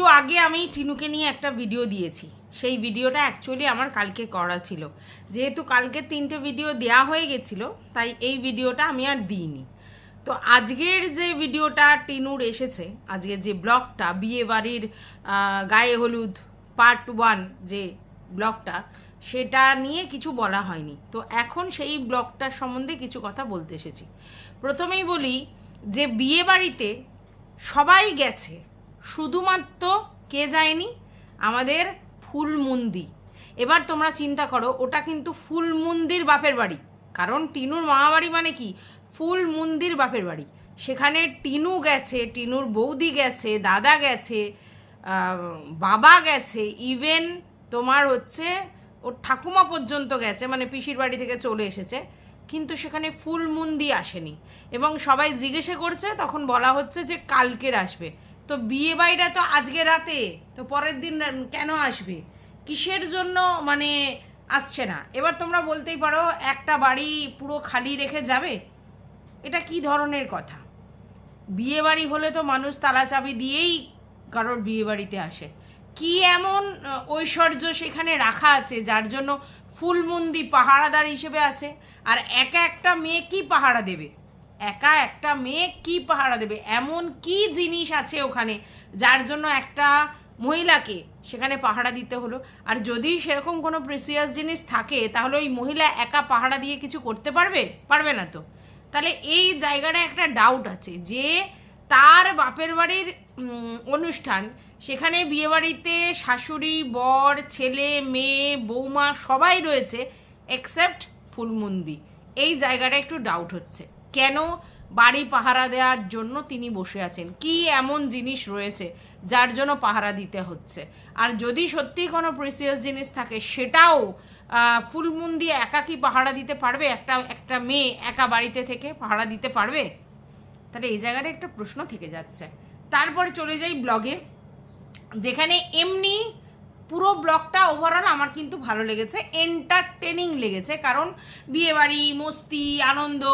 একটু আগে আমি টিনুকে নিয়ে একটা ভিডিও দিয়েছি। সেই ভিডিওটা অ্যাকচুয়ালি আমার কালকে করা ছিল। যেহেতু কালকে তিনটে ভিডিও দেয়া হয়ে গেছিল, তাই এই ভিডিওটা আমি আর দিইনি। তো আজকের যে ভিডিওটা টিনুর এসেছে, আজকের যে ব্লগটা, বিয়ে বাড়ির গায়ে হলুদ পার্ট ওয়ান যে ব্লগটা, সেটা নিয়ে কিছু বলা হয়নি। তো এখন সেই ব্লগটার সম্বন্ধে কিছু কথা বলতে এসেছি। প্রথমেই বলি যে বিয়ে বাড়িতে সবাই গেছে শুধুমাত্র কে যায়নি? আমাদের ফুলমুন্দি। এবার তোমরা চিন্তা করো, ওটা কিন্তু ফুলমুন্দির বাপের বাড়ি। কারণ টিনুর মামা বাড়ি মানে কি? ফুল মন্দির বাপের বাড়ি। সেখানে টিনু গেছে, টিনুর বৌদি গেছে, দাদা গেছে বাবা গেছে ইভেন তোমার হচ্ছে ওর ঠাকুমা পর্যন্ত গেছে মানে পিসির বাড়ি থেকে চলে এসেছে। কিন্তু সেখানে ফুল মুন্দি আসেনি। এবং সবাই জিজ্ঞেসে করছে, তখন বলা হচ্ছে যে কালকের আসবে। তো বিয়ে বাড়িটা তো আজকে রাতে, তো পরের দিন কেন আসবে? কিসের জন্য মানে আসছে না? এবার তোমরা বলতেই পারো, একটা বাড়ি পুরো খালি রেখে যাবে? এটা কি ধরনের কথা? বিয়ে বাড়ি হলে তো মানুষ তালা চাবি দিয়েই কারোর বিয়ে বাড়িতে আসে। কি এমন ঐশ্বর্য সেখানে রাখা আছে যার জন্য ফুলমন্দি পাহারাদার হিসেবে আছে? আর একা একটা মেয়ে কি পাহারা দেবে? একা একটা মেয়ে কি পাহারা দেবে? এমন কি জিনিস আছে ওখানে যার জন্য একটা মহিলাকে সেখানে পাহারা দিতে হলো? আর যদি সেরকম কোনো প্রেসিয়াস জিনিস থাকে, তাহলে ওই মহিলা একা পাহারা দিয়ে কিছু করতে পারবে? পারবে না তো। তাহলে এই জায়গাটা একটা ডাউট আছে যে তার বাপের বাড়ির অনুষ্ঠান, সেখানে বিয়েবাড়িতে শাশুড়ি, বর, ছেলে, মেয়ে, বৌমা সবাই রয়েছে এক্সেপ্ট ফুলমন্দি। এই জায়গাটা একটু ডাউট হচ্ছে। কেন বাড়ি পাহারা দেওয়ার জন্য তিনি বসে আছেন? কি এমন জিনিস রয়েছে যার জন্য পাহারা দিতে হচ্ছে? আর যদি সত্যি কোনো প্রিসিয়াস জিনিস থাকে, সেটাও ফুলমুন দিয়ে একা কি পাহারা দিতে পারবে? একটা একটা মেয়ে একা বাড়িতে থেকে পাহারা দিতে পারবে? তাহলে এই জায়গাটা একটা প্রশ্ন থেকে যাচ্ছে। তারপরে চলে যাই ব্লগে যেখানে এমনি পুরো ব্লগটা ওভারঅল আমার কিন্তু ভালো লেগেছে এন্টারটেনিং লেগেছে। কারণ বিয়েবাড়ি, মস্তি, আনন্দ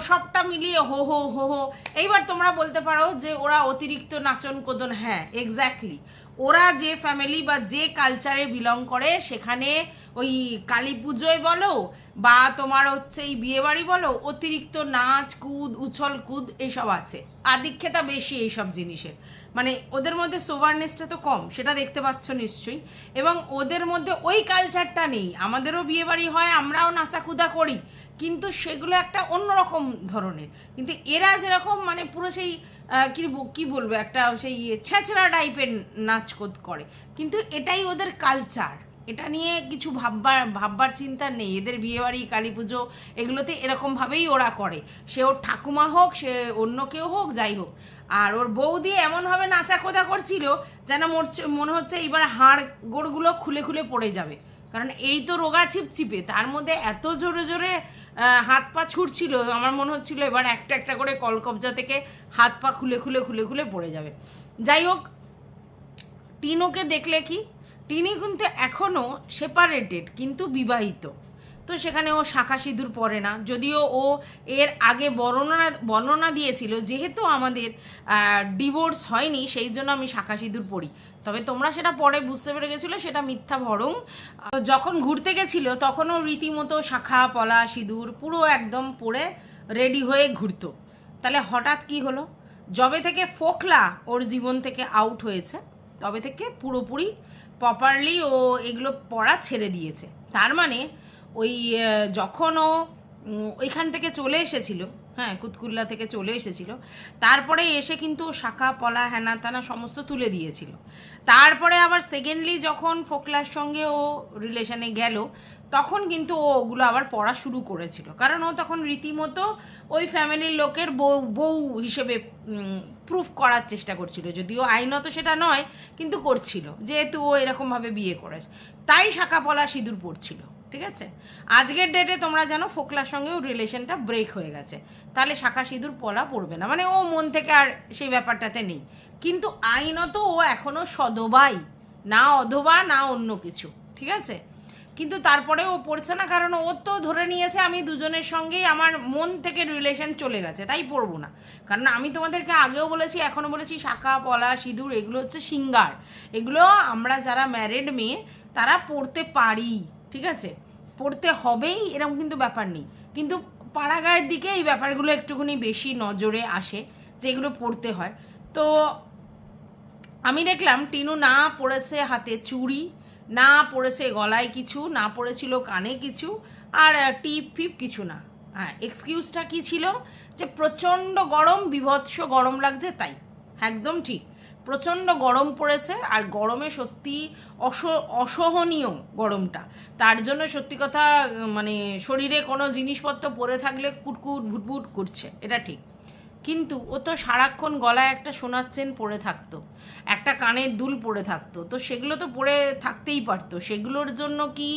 সবটা মিলিয়ে হো হো হো হো। এইবার তোমরা বলতে পারো যে ওরা অতিরিক্ত নাচন কোদন হ্যাঁ এক্স্যাক্টলি ওরা যে ফ্যামিলি বা যে কালচারে বিলং করে, সেখানে ওই কালী পুজোয় বলো বা তোমার হচ্ছে এই বিয়েবাড়ি বলো, অতিরিক্ত নাচ, কুদ, উছল, কুদ এইসব আছে। আদিক্ষেতা বেশি এইসব জিনিসের। মানে ওদের মধ্যে সোভারনেসটা তো কম, সেটা দেখতে পাচ্ছ নিশ্চয়ই। এবং ওদের মধ্যে ওই কালচারটা নেই। আমাদেরও বিয়েবাড়ি হয়, আমরাও নাচাকুদা করি। কিন্তু সেগুলো একটা অন্যরকম ধরনের। কিন্তু এরা যেরকম মানে পুরো সেই কি ব- বলব, একটা সেই ছেঁচড়া টাইপের নাচকোদ করে। কিন্তু এটাই ওদের কালচার এটা নিয়ে কিছু ভাববার ভাববার চিন্তা নেই। এদের বিয়েবাড়ি কালী পুজো এগুলোতে এরকমভাবেই ওরা করে। সে ওর ঠাকুমা হোক, সে অন্য কেউ হোক, যাই হোক। আর ওর বৌদি এমনভাবে নাচা কোদা করছিল যেন মনে হচ্ছে এইবার হাড় গোড়গুলো খুলে খুলে পড়ে যাবে। কারণ এই তো রোগা ছিপছিপে। তার মধ্যে এত জোরে জোরে হাত পা ছুটছিল আমার মনে হচ্ছিল এবার একটা একটা করে কলকবজা থেকে হাত পা খুলে খুলে খুলে খুলে পড়ে যাবে। যাই হোক, টিনুকে দেখলে কি, টিনি কিন্তু এখনও সেপারেটেড কিন্তু বিবাহিত। তো সেখানে ও শাখা সিঁদুর পরে না, যদিও ও এর আগে বর্ণনা বর্ণনা দিয়েছিল, যেহেতু আমাদের ডিভোর্স হয়নি, সেই জন্য আমি শাখা সিঁদুর পড়ি তবে তোমরা সেটা পরে বুঝতে পেরে গেছিল, সেটা মিথ্যা ভরং। যখন ঘুরতে গেছিল, তখনও রীতিমতো শাখা, পলা, সিঁদুর পুরো একদম পরে রেডি হয়ে ঘুরতো। তাহলে হঠাৎ কি হলো? যবে থেকে ফোকলা ওর জীবন থেকে আউট হয়েছে, তবে থেকে পুরোপুরি প্রপারলি ও এগুলো পড়া ছেড়ে দিয়েছে। তার মানে ওই যখন ও ওইখান থেকে চলে এসেছিল হ্যাঁ কুতকুল্লা থেকে চলে এসেছিল। তারপরে এসে কিন্তু শাখা, পলা হ্যানা তানা সমস্ত তুলে দিয়েছিল। তারপরে আবার সেকেন্ডলি যখন ফোকলার সঙ্গে ও রিলেশনে গেল, তখন কিন্তু ও ওগুলো আবার পড়া শুরু করেছিল। কারণ ও তখন রীতিমতো ওই ফ্যামিলির লোকের বউ বউ হিসেবে প্রুফ করার চেষ্টা করছিল। যদিও আইনত সেটা নয়, কিন্তু করছিল। যেহেতু ও এরকমভাবে বিয়ে করেছে। তাই শাখা, পলা, সিঁদুর পড়ছিল। ঠিক আছে? আজকের ডেটে তোমরা জানো ফোকলার সঙ্গে সঙ্গেও রিলেশনটা ব্রেক হয়ে গেছে। তাহলে শাখা সিঁদুর পলা পড়বে না। মানে ও মন থেকে আর সেই ব্যাপারটাতে নেই। কিন্তু আইনত ও এখনও সদবাই। না অধবা, না অন্য কিছু। ঠিক আছে? কিন্তু তারপরে ও পড়ছে না, কারণ ও তো ধরে নিয়েছে আমি দুজনের সঙ্গেই আমার মন থেকে রিলেশন চলে গেছে, তাই পড়ব না। কারণ আমি তোমাদেরকে আগেও বলেছি এখনও বলেছি, শাখা, পলা, সিঁদুর, এগুলো হচ্ছে সিঙ্গার। এগুলো আমরা যারা ম্যারিড মেয়ে, তারা পড়তে পারি। ঠিক আছে? পড়তে হবেই, এরকম কিন্তু ব্যাপার নেই। কিন্তু পাড়া গায়ের দিকে এই ব্যাপারগুলো একটুখানি বেশি নজরে আসে যে এগুলো পড়তে হয়। তো আমি দেখলাম, টিনু না পড়েছে হাতে চুড়ি, না পড়েছে গলায় কিছু, না পড়েছিল কানে কিছু, আর টিপ ফিপ কিছু না। হ্যাঁ এক্সকিউজটা কি ছিল? যে প্রচণ্ড গরম, বিভৎস গরম লাগছে, তাই। একদম ঠিক। প্রচণ্ড গরম পড়েছে আর গরমে সত্যি অস অসহনীয় গরমটা। তার জন্য সত্যি কথা মানে শরীরে কোনো জিনিসপত্র পরে থাকলে কুটকুট, ভুটভুট করছে, এটা ঠিক। কিন্তু ও তো সারাক্ষণ গলায় একটা সোনার চেন পরে থাকতো, একটা কানের দুল পরে থাকতো, তো সেগুলো তো পরে থাকতেই পারতো। সেগুলোর জন্য কি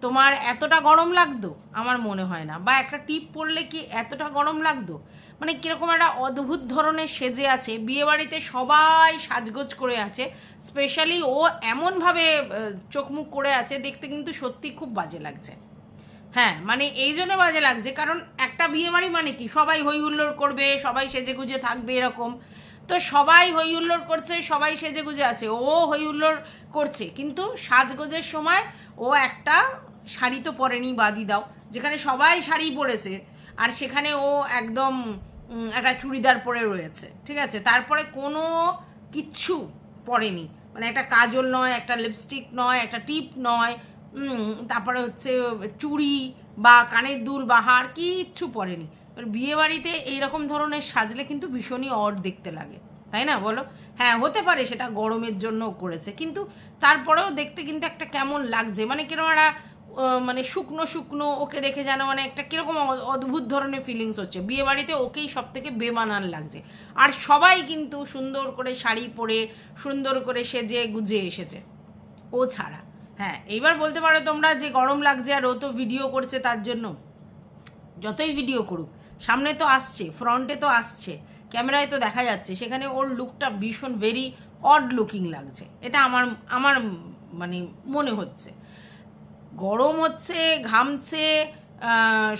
তোমার এতটা গরম লাগতো? আমার মনে হয় না। বা একটা টিপ পরলে কি এতটা গরম লাগতো? মানে কীরকম একটা অদ্ভুত ধরনের সেজে আছে। বিয়েবাড়িতে সবাই সাজগোজ করে আছে। স্পেশালি ও এমনভাবে আহ, চোখ মুখ করে আছে দেখতে কিন্তু সত্যি খুব বাজে লাগছে। হ্যাঁ মানে এই জন্য বাজে লাগছে কারণ একটা বিয়ে বাড়ি মানে কি? সবাই হই হুল্লোড় করবে সবাই সেজে গুজে থাকবে এরকম। তো সবাই হই হুল্লোড় করছে সবাই সেজে গুজে আছে ও হই হুল্লোড় করছে। কিন্তু সাজগোজের সময় ও একটা শাড়ি তো পরেনি বাদি দাও যেখানে সবাই শাড়ি পরেছে। আর সেখানে ও একদম একটা চুড়িদার পরে রয়েছে, ঠিক আছে? তারপরে কোনো কিচ্ছু পরেনি। মানে একটা কাজল নয়, একটা লিপস্টিক নয়, একটা টিপ নয় তারপরে হচ্ছে চুড়ি বা কানের দুল বা হার কিচ্ছু পরেনি। বিয়ে বাড়িতে এইরকম ধরনের সাজলে কিন্তু ভীষণই অড দেখতে লাগে, তাই না বলো? হ্যাঁ হতে পারে সেটা গরমের জন্য করেছে, কিন্তু তারপরেও দেখতে কিন্তু একটা কেমন লাগছে। মানে কীরকম একটা মানে শুকনো শুকনো ওকে দেখে যেন মানে একটা কীরকম অদ্ভুত ধরনের ফিলিংস হচ্ছে। বিয়ে বাড়িতে ওকেই সব থেকে বেমানান লাগছে। আর সবাই কিন্তু সুন্দর করে শাড়ি পরে, সুন্দর করে সেজে গুজে এসেছে। ও ছাড়া। হ্যাঁ এইবার বলতে পারো তোমরা যে গরম লাগছে আর ও তো ভিডিও করছে তার জন্য। যতই ভিডিও করুক। সামনে তো আসছে ফ্রন্টে তো আসছে। ক্যামেরায় তো দেখা যাচ্ছে। সেখানে ওর লুকটা ভীষণ ভেরি অড লুকিং লাগছে। এটা আমার আমার মানে মনে হচ্ছে। গরম হচ্ছে, ঘামছে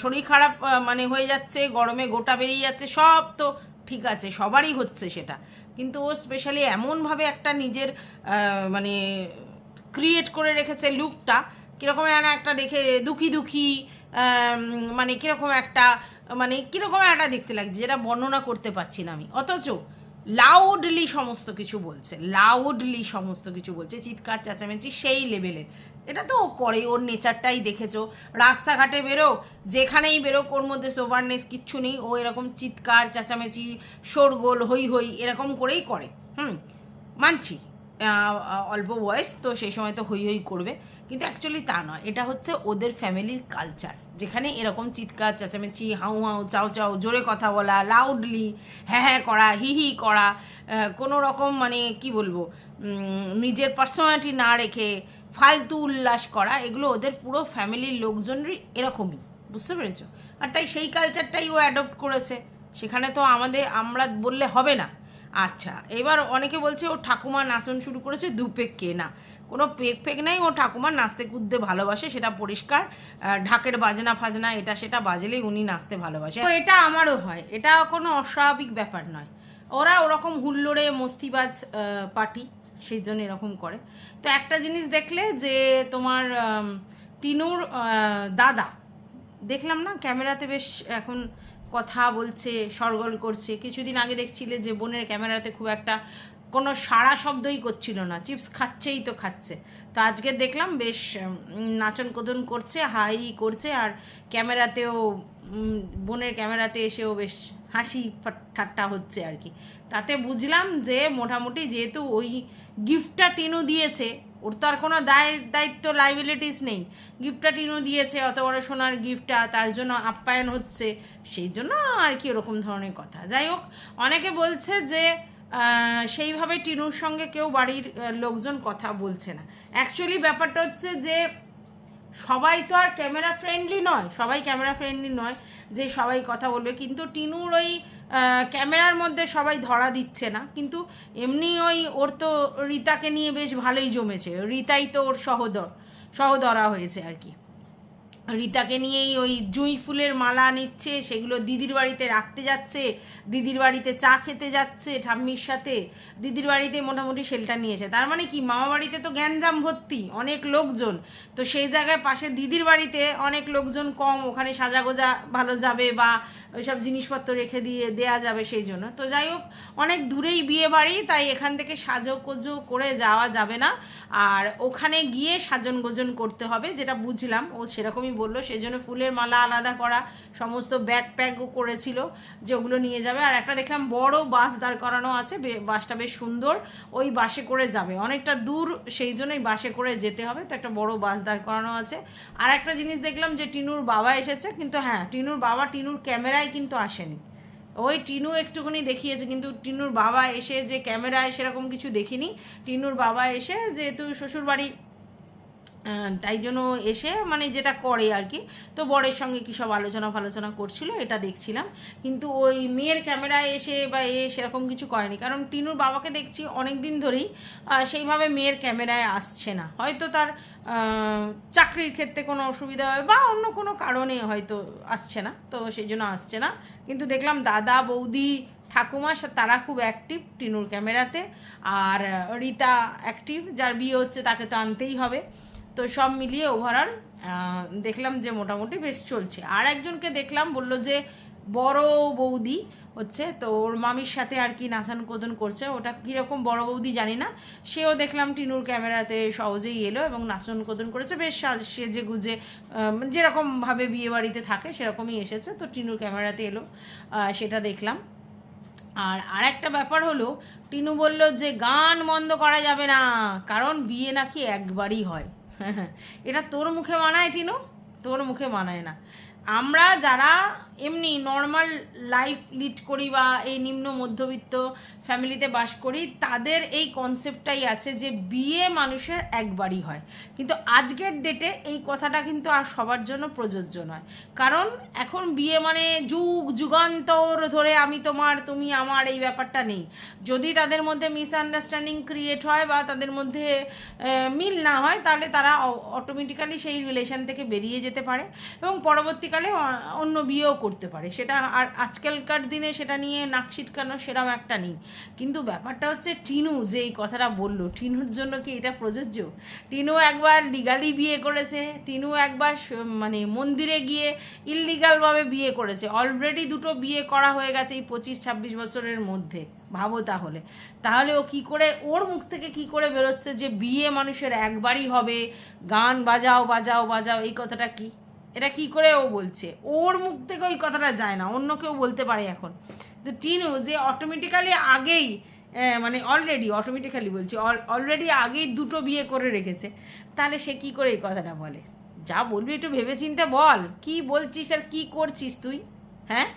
শরীর খারাপ মানে হয়ে যাচ্ছে, গরমে গোটা বেরিয়ে যাচ্ছে, সব তো ঠিক আছে, সবারই হচ্ছে সেটা। কিন্তু ও স্পেশালি এমনভাবে একটা নিজের মানে ক্রিয়েট করে রেখেছে লুকটা কীরকম যেন একটা দেখে দুঃখী দুঃখী মানে কীরকম একটা মানে কীরকম একটা দেখতে লাগছে, যেটা বর্ণনা করতে পারছি না আমি। অথচ লাউডলি সমস্ত কিছু বলছে লাউডলি সমস্ত কিছু বলছে, চিৎকার, চেঁচামেচি, সেই লেভেলের এটা তো ও করে, ওর নেচারটাই দেখেছ। রাস্তাঘাটে বেরো যেখানেই বেরো ওর মধ্যে সোভারনেস কিচ্ছু নেই, ও এরকম চিৎকার, চেঁচামেচি, শোরগোল, হই হই, এরকম করেই করে। হুম, মানছি। অল্প বয়স, তো সেই সময় তো হই হই করবে। কিন্তু অ্যাকচুয়ালি তা নয়। এটা হচ্ছে ওদের ফ্যামিলির কালচার যেখানে এরকম চিৎকার, চেঁচামেচি, হাউ হাউ চাও চাও জোরে কথা বলা লাউডলি হ্যাঁ হ্যাঁ করা, হি হি করা কোনো রকম মানে কি বলব নিজের পার্সোনালিটি না রেখে ফালতু উল্লাস করা, এগুলো ওদের পুরো ফ্যামিলির লোকজনেরই এরকমই। বুঝতে পেরেছ? আর তাই সেই কালচারটাই ও অ্যাডপ্ট করেছে। সেখানে তো আমাদের, আমরা বললে হবে না। আচ্ছা এবার অনেকে বলছে, ও ঠাকুমা নাচন শুরু করেছে, দু পেক কে না। কোনো পেক ফেক নেই, ও ঠাকুমার নাচতে কুদতে ভালোবাসে, সেটা পরিষ্কার। ঢাকের বাজনা ফাজনা, এটা সেটা বাজলেই উনি নাচতে ভালোবাসে। তো এটা আমারও হয়, এটা কোনো অস্বাভাবিক ব্যাপার নয়। ওরা ওরকম হুল্লোড়ে, মস্তিবাজ পার্টি, সেই জন্য এরকম করে। তো একটা জিনিস দেখলে যে, তোমার টিনুর দাদা, দেখলাম না, ক্যামেরাতে বেশ এখন কথা বলছে, সরগোল করছে। কিছুদিন আগে দেখছিলে যে বোনের ক্যামেরাতে খুব একটা কোনো সাড়া শব্দই করছিল না। চিপস খাচ্ছেই তো খাচ্ছে। তো আজকে দেখলাম বেশ নাচন কোদন করছে, হাই করছে, আর ক্যামেরাতেও বোনের ক্যামেরাতে এসেও বেশ হাসি ঠাট্টা হচ্ছে আর কি। তাতে বুঝলাম যে, মোটামুটি যেহেতু ওই গিফটটা টিনু দিয়েছে ওর তো আর কোনো দায় দায়িত্ব লাইবিলিটিস নেই। গিফটটা টিনু দিয়েছে, অত বড় সোনার গিফটটা তার জন্য আপ্যায়ন হচ্ছে, সেই জন্য আর কি ওরকম ধরনের কথা। যাই হোক, অনেকে বলছে যে সেইভাবে টিনুর সঙ্গে কেউ বাড়ির লোকজন কথা বলছে না। অ্যাকচুয়ালি ব্যাপারটা হচ্ছে যে সবাই তো আর ক্যামেরা ফ্রেন্ডলি নয়, সবাই ক্যামেরা ফ্রেন্ডলি নয় যে সবাই কথা বলবে। কিন্তু টিনুর ওই ক্যামেরার মধ্যে সবাই ধরা দিচ্ছে না। কিন্তু এমনি ওই ওর তো রিতাকে নিয়ে বেশ ভালোই জমেছে। রিতাই তো ওর সহদর, সহদরা হয়েছে আর কি। রীতাকে নিয়েই ওই জুঁই ফুলের মালা নিচ্ছে, সেগুলো দিদির বাড়িতে রাখতে যাচ্ছে, দিদির বাড়িতে চা খেতে যাচ্ছে ঠাম্মির সাথে, দিদির বাড়িতে মোটামুটি শেল্টার নিয়েছে। তার মানে কি, মামা বাড়িতে তো গ্যাঞ্জাম ভর্তি, অনেক লোকজন। তো সেই জায়গায় পাশে দিদির বাড়িতে অনেক লোকজন কম, ওখানে সাজাগোজা ভালো যাবে বা ওইসব জিনিসপত্র রেখে দিয়ে দেয়া যাবে সেই জন্য। তো যাই হোক, অনেক দূরেই বিয়ে বাড়ি, তাই এখান থেকে সাজো কোজো করে যাওয়া যাবে না। আর ওখানে গিয়ে সাজন গোজন করতে হবে, যেটা বুঝলাম, ও সেরকমই বলল সেই জন্য ফুলের মালা আলাদা করা সমস্ত ব্যাগ প্যাকও করেছিল যে ওগুলো নিয়ে যাবে। আর একটা দেখলাম বড় বাস দাঁড় করানো আছে বাসটা বেশ সুন্দর, ওই বাসে করে যাবে। অনেকটা দূর সেই জন্যই বাসে করে যেতে হবে, তো একটা বড় বাস দাঁড় করানো আছে। আর একটা জিনিস দেখলাম যে টিনুর বাবা এসেছে, কিন্তু হ্যাঁ টিনুর বাবা টিনুর ক্যামেরায় কিন্তু আসেনি। ওই টিনু একটুখানি দেখিয়েছে, কিন্তু টিনুর বাবা এসে যে ক্যামেরায় সেরকম কিছু দেখিনি। টিনুর বাবা এসে যেহেতু শ্বশুরবাড়ি তাই জন্য এসে মানে যেটা করে আর কি, তো বরের সঙ্গে কী সব আলোচনা ফালোচনা করছিল এটা দেখছিলাম, কিন্তু ওই মেয়ের ক্যামেরায় এসে বা এ সেরকম কিছু করেনি, কারণ টিনুর বাবাকে দেখছি অনেক দিন ধরেই সেইভাবে মেয়ের ক্যামেরায় আসছে না, হয়তো তার চাকরির ক্ষেত্রে কোনো অসুবিধা হয় বা অন্য কোনো কারণে হয়তো আসছে না, তো সেই জন্য আসছে না, কিন্তু দেখলাম দাদা, বৌদি, ঠাকুমা তারা খুব অ্যাক্টিভ টিনুর ক্যামেরাতে, আর রীতা অ্যাক্টিভ যার বিয়ে হচ্ছে তাকে তো আনতেই হবে তো সব মিলিয়ে ওভারঅল দেখলাম যে মোটামুটি বেশ চলছে। আর একজনকে দেখলাম বলল যে বড় বৌদি হচ্ছে, তো ওর মামির সাথে আর কি নাচান কোদন করছে, ওটা কীরকম বড় বৌদি জানি না। সেও দেখলাম টিনুর ক্যামেরাতে সহজেই এলো এবং নাচন কোদন করেছে, বেশ সাজ- গুজে যেরকমভাবে বিয়ে বাড়িতে থাকে সেরকমই এসেছে, তো টিনুর ক্যামেরাতে এলো সেটা দেখলাম। আর আরেকটা ব্যাপার হলো, টিনু বলল যে গান বন্ধ করা যাবে না, কারণ বিয়ে নাকি একবারই হয়। এটা তোর মুখে মানায় টিনু? তোর মুখে মানায় না। আমরা যারা এমনি নর্মাল লাইফ লিড করি বা এই নিম্ন মধ্যবিত্ত ফ্যামিলিতে বাস করি, তাদের এই কনসেপ্টটাই আছে যে বিয়ে মানুষের একবারই হয়। কিন্তু আজকের ডেটে এই কথাটা কিন্তু আর সবার জন্য প্রযোজ্য নয়। কারণ এখন বিয়ে মানে যুগ যুগান্তর ধরে আমি তোমার, তুমি আমার এই ব্যাপারটা নেই। যদি তাদের মধ্যে মিসআন্ডারস্ট্যান্ডিং ক্রিয়েট হয় বা তাদের মধ্যে মিল না হয়, তাহলে তারা অটোমেটিক্যালি সেই রিলেশন থেকে বেরিয়ে যেতে পারে এবং পরবর্তীকালে অন্য বিয়েও করতে পারে। সেটা আর আজকালকার দিনে সেটা নিয়ে নাক ছিটকানো সেরম একটা নেই। কিন্তু ব্যাপারটা হচ্ছে টিনু যে এই কথাটা বলল, টিনুর জন্য কি এটা প্রযোজ্য? টিনু একবার লিগালি বিয়ে করেছে, টিনু একবার মানে মন্দিরে গিয়ে ইললিগালভাবে বিয়ে করেছে। অলরেডি দুটো বিয়ে করা হয়ে গেছে এই পঁচিশ, ছাব্বিশ বছরের মধ্যে। ভাবো তাহলে। তাহলে ও কি করে, ওর মুখ থেকে কি করে বেরোচ্ছে যে বিয়ে মানুষের একবারই হবে? গান বাজাও বাজাও বাজাও, এই কথাটা কি? এটা কি করে ও বলছে? ওর মুখ থেকে ওই কথাটা যায় না, অন্য কেউ বলতে পারে এখন। তো টিনু যে অটোমেটিক্যালি আগেই মানে অলরেডি অটোমেটিক্যালি বলছি অলরেডি আগেই দুটো বিয়ে করে রেখেছে। তাহলে সে কি করে এই কথাটা বলে? যা বলবি একটু ভেবেচিন্তে বল, কি বলছিস আর কি করছিস তুই? হ্যাঁ?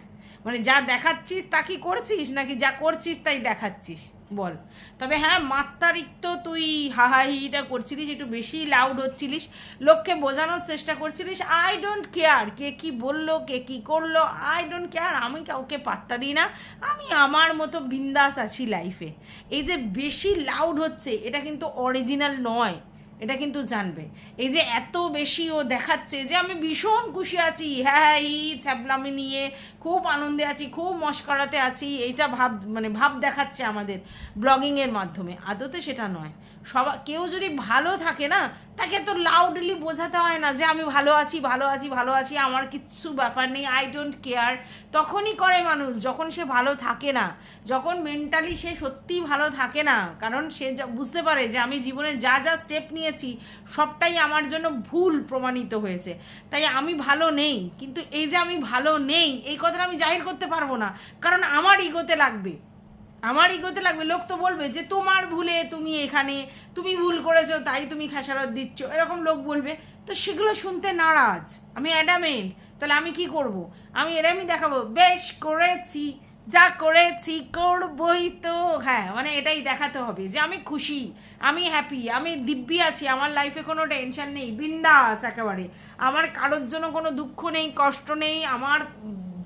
মানে যা দেখাচ্ছিস তা কি করছিস? নাকি যা করছিস তাই দেখাচ্ছিস? বল। তবে হ্যাঁ মাত্রারিক্ত তুই হাহাহিটা করছিলিস, একটু বেশি লাউড হচ্ছিলিস, লোককে বোঝানোর চেষ্টা করছিলিস। আই ডোন্ট কেয়ার কে কি বলল, কে কি করল আই ডোন্ট কেয়ার আমি কাউকে পাত্তা দিই না। আমি আমার মতো বিন্দাস আছি লাইফে এই যে বেশি লাউড হচ্ছে, এটা কিন্তু অরিজিনাল নয়। এটা কিন্তু জানবে। এই যে এত বেশি ও দেখাচ্ছে যে আমি ভীষণ খুশি আছি। হ্যাঁ হ্যাঁ এই ছ্যাবলামি নিয়ে খুব আনন্দে আছি, খুব মস্করাতে আছি, এইটা ভাব মানে ভাব দেখাচ্ছে আমাদের ব্লগিংয়ের মাধ্যমে। আদতে সেটা নয়। সবা, কেউ যদি ভালো থাকে না, তাকে তো লাউডলি বোঝাতে হয় না যে আমি ভালো আছি ভালো আছি ভালো আছি, আমার কিচ্ছু ব্যাপার নেই আই ডোন্ট কেয়ার তখনই করে মানুষ, যখন সে ভালো থাকে না, যখন মেন্টালি সে সত্যিই ভালো থাকে না, কারণ সে বুঝতে পারে যে আমি জীবনে যা যা স্টেপ নিয়েছি সবটাই আমার জন্য ভুল প্রমাণিত হয়েছে। তাই আমি ভালো নেই, কিন্তু এই যে আমি ভালো নেই, এই কথাটা আমি জাহির করতে পারব না, কারণ আমার ইগোতে লাগবে। আমার ইগোতে লাগবে, লোক তো বলবে যে, তোমার ভুলে তুমি এখানে, তুমি ভুল করেছ, তাই তুমি খেসারত দিচ্ছ। এরকম লোক বলবে। তো সেগুলো শুনতে নারাজ। আমি অ্যাডামেন্ট তাহলে আমি কি করব? আমি এরমই দেখাবো, বেশ করেছি। যা করেছি করবই তো। হ্যাঁ মানে এটাই দেখাতে হবে যে আমি খুশি, আমি হ্যাপি আমি দিব্যি আছি, আমার লাইফে কোনো টেনশন নেই, বিন্দাস একেবারে। আমার কারোর জন্য কোনো দুঃখ নেই, কষ্ট নেই, আমার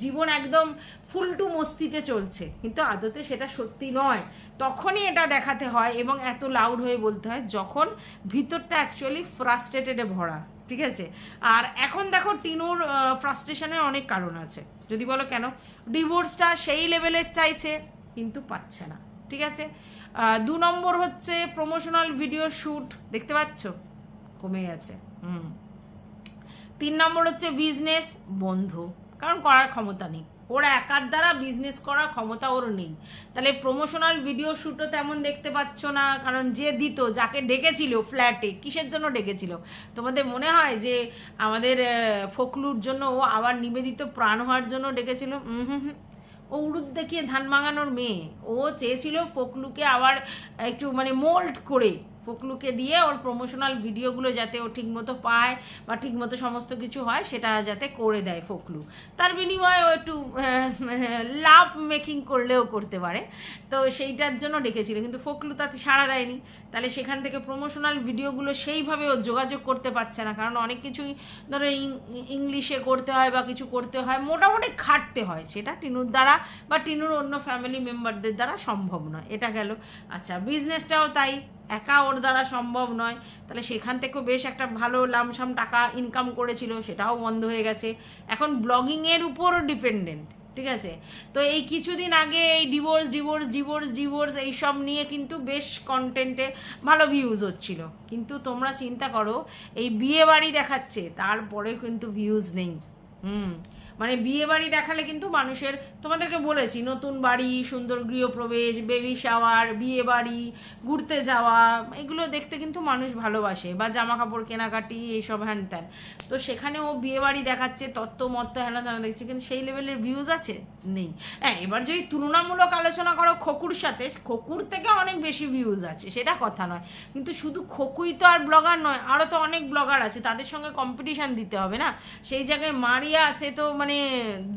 জীবন একদম ফুল টু মস্তিতে চলছে। কিন্তু আদতে সেটা সত্যি নয়। তখনই এটা দেখাতে হয় এবং এত লাউড হয়ে বলতে হয় যখন ভিতরটা অ্যাকচুয়ালি ফ্রাস্ট্রেটেডে ভরা। ঠিক আছে? আর এখন দেখো টিনুর ফ্রাস্ট্রেশনের অনেক কারণ আছে। যদি বলো কেন? ডিভোর্সটা সেই লেভেলের চাইছে, কিন্তু পাচ্ছে না। ঠিক আছে? দু নম্বর হচ্ছে প্রমোশনাল ভিডিও শ্যুট দেখতে পাচ্ছ? কমে গেছে। হুম। তিন নম্বর হচ্ছে বিজনেস বন্ধ, কারণ করার ক্ষমতা নেই। ওর একার দ্বারা বিজনেস করার ক্ষমতা ওর নেই। তাহলে প্রমোশনাল ভিডিও শ্যুটও তেমন দেখতে পাচ্ছ না, কারণ যে দিত, যাকে ডেকেছিল ফ্ল্যাটে কিসের জন্য ডেকেছিল? তোমাদের মনে হয় যে আমাদের ফকলুর জন্য ও আবার নিবেদিত প্রাণ হওয়ার জন্য ডেকেছিল? হুম হুম। ও উড়ুদ দেখিয়ে ধান মাঙানোর মেয়ে। ও চেয়েছিল ফকলুকে আবার একটু মানে মোল্ড করে ফকলুকে দিয়ে ওর প্রমোশনাল ভিডিওগুলো যাতে ও ঠিকমতো পায় বা ঠিকমতো সমস্ত কিছু হয়, সেটা যাতে করে দেয় ফকলু। তার বিনিময়ে ও একটু লাভ মেকিং করলেও করতে পারে। তো সেইটার জন্য ডেকেছিল। কিন্তু ফকলু তাতে সাড়া দেয়নি। তাহলে সেখান থেকে প্রমোশনাল ভিডিওগুলো সেইভাবে ও যোগাযোগ করতে পারছে না। কারণ অনেক কিছুই ধরো ইংলিশে করতে হয় বা কিছু করতে হয়, মোটামুটি খাটতে হয়। সেটা টিনুর দ্বারা বা টিনুর অন্য ফ্যামিলি মেম্বারদের দ্বারা সম্ভব নয়। এটা গেল। আচ্ছা বিজনেসটাও তাই। একা ওর দ্বারা সম্ভব নয়। তাহলে সেখান থেকেও বেশ একটা ভালো লামসাম টাকা ইনকাম করেছিল, সেটাও বন্ধ হয়ে গেছে। এখন ব্লগিংয়ের উপর ডিপেন্ডেন্ট ঠিক আছে? তো এই কিছুদিন আগে এই ডিভোর্স ডিভোর্স ডিভোর্স ডিভোর্স এইসব নিয়ে কিন্তু বেশ কন্টেন্টে ভালো ভিউজ হচ্ছিল। কিন্তু তোমরা চিন্তা করো, এই বিয়ে বাড়ি দেখাচ্ছে তারপরে কিন্তু ভিউজ নেই। হুম। মানে বিয়ে বাড়ি দেখালে কিন্তু মানুষের, তোমাদেরকে বলেছি, নতুন বাড়ি, সুন্দর গৃহপ্রবেশ বেবি শাওয়ার বিয়ে বাড়ি, ঘুরতে যাওয়া, এগুলো দেখতে কিন্তু মানুষ ভালোবাসে বা জামা কাপড় কেনাকাটি, এইসব হ্যান ত্যান। তো সেখানে ও বিয়ে বাড়ি দেখাচ্ছে, তত্ত্ব, মত্ত, হ্যানা ত্যানা দেখছে, কিন্তু সেই লেভেলের ভিউজ আছে? নেই। হ্যাঁ এবার যদি তুলনামূলক আলোচনা করো খকুর সাথে, খকুর থেকে অনেক বেশি ভিউজ আছে, সেটা কথা নয়। কিন্তু শুধু খকুই তো আর ব্লগার নয় আরও তো অনেক ব্লগার আছে, তাদের সঙ্গে কম্পিটিশান দিতে হবে না? সেই জায়গায় মারিয়া আছে তো মানে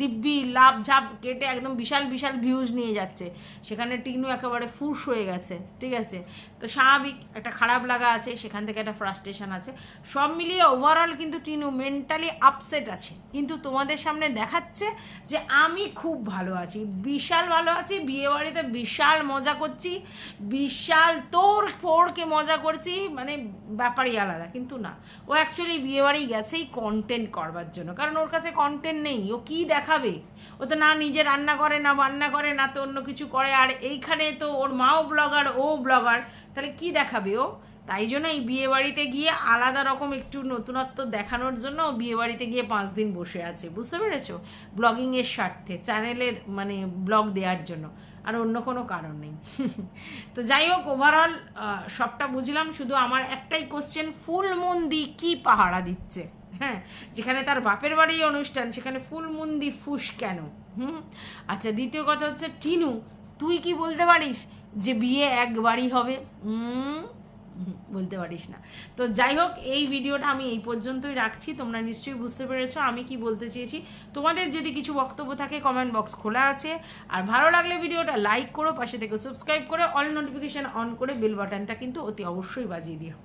দিব্যি লাভ ঝাপ কেটে একদম বিশাল বিশাল ভিউজ নিয়ে যাচ্ছে। সেখানে টিনু একেবারে ফুস হয়ে গেছে, ঠিক আছে? তো স্বাভাবিক, একটা খারাপ লাগা আছে, সেখান থেকে একটা ফ্রাস্ট্রেশন আছে। সব মিলিয়ে ওভারঅল কিন্তু টিনু মেন্টালি আপসেট আছে। কিন্তু তোমাদের সামনে দেখাচ্ছে যে আমি খুব ভালো আছি, বিশাল ভালো আছি, বিয়ে বাড়িতে বিশাল মজা করছি, বিশাল তোর ফোরকে মজা করছি মানে ব্যাপারই আলাদা। কিন্তু না, ও অ্যাকচুয়ালি বিয়ে বাড়ি গেছেই কন্টেন্ট করবার জন্য। কারণ ওর কাছে কন্টেন্ট নেই। ও কি দেখাবে? ও তো না নিজে রান্না করে, না বান্না করে, না তো অন্য কিছু করে। আর এইখানে তো ওর মাও ব্লগার, ও ব্লগার। তাহলে কি দেখাবে ও? তাই জন্য এই বিয়ে বাড়িতে গিয়ে আলাদা রকম একটু নতুনত্ব দেখানোর জন্য ও বিয়ে বাড়িতে গিয়ে পাঁচ দিন বসে আছে। বুঝতে পেরেছ? ব্লগিংয়ের স্বার্থে চ্যানেলের মানে ব্লগ দেওয়ার জন্য। আর অন্য কোনো কারণ নেই। তো যাই হোক ওভারঅল সবটা বুঝলাম। শুধু আমার একটাই কোশ্চেন ফুল মুন দি কী পাহারা দিচ্ছে? হ্যাঁ যেখানে তার বাপের বাড়ি অনুষ্ঠান, সেখানে ফুল মুন ফুস কেন? হুম? আচ্ছা দ্বিতীয় কথা হচ্ছে, টিনু, তুই কি বলতে পারিস যে বিয়ে একবারই হবে? বলতে পারিস না। তো যাই হোক, এই ভিডিওটা আমি এই পর্যন্তই রাখছি। তোমরা নিশ্চয়ই বুঝতে পেরেছ আমি কি বলতে চেয়েছি। তোমাদের যদি কিছু বক্তব্য থাকে কমেন্ট বক্স খোলা আছে। আর ভালো লাগলে ভিডিওটা লাইক করো, পাশে থেকে সাবস্ক্রাইব করে অল নোটিফিকেশান অন করে বেল বাটনটা কিন্তু অতি অবশ্যই বাজিয়ে দিও।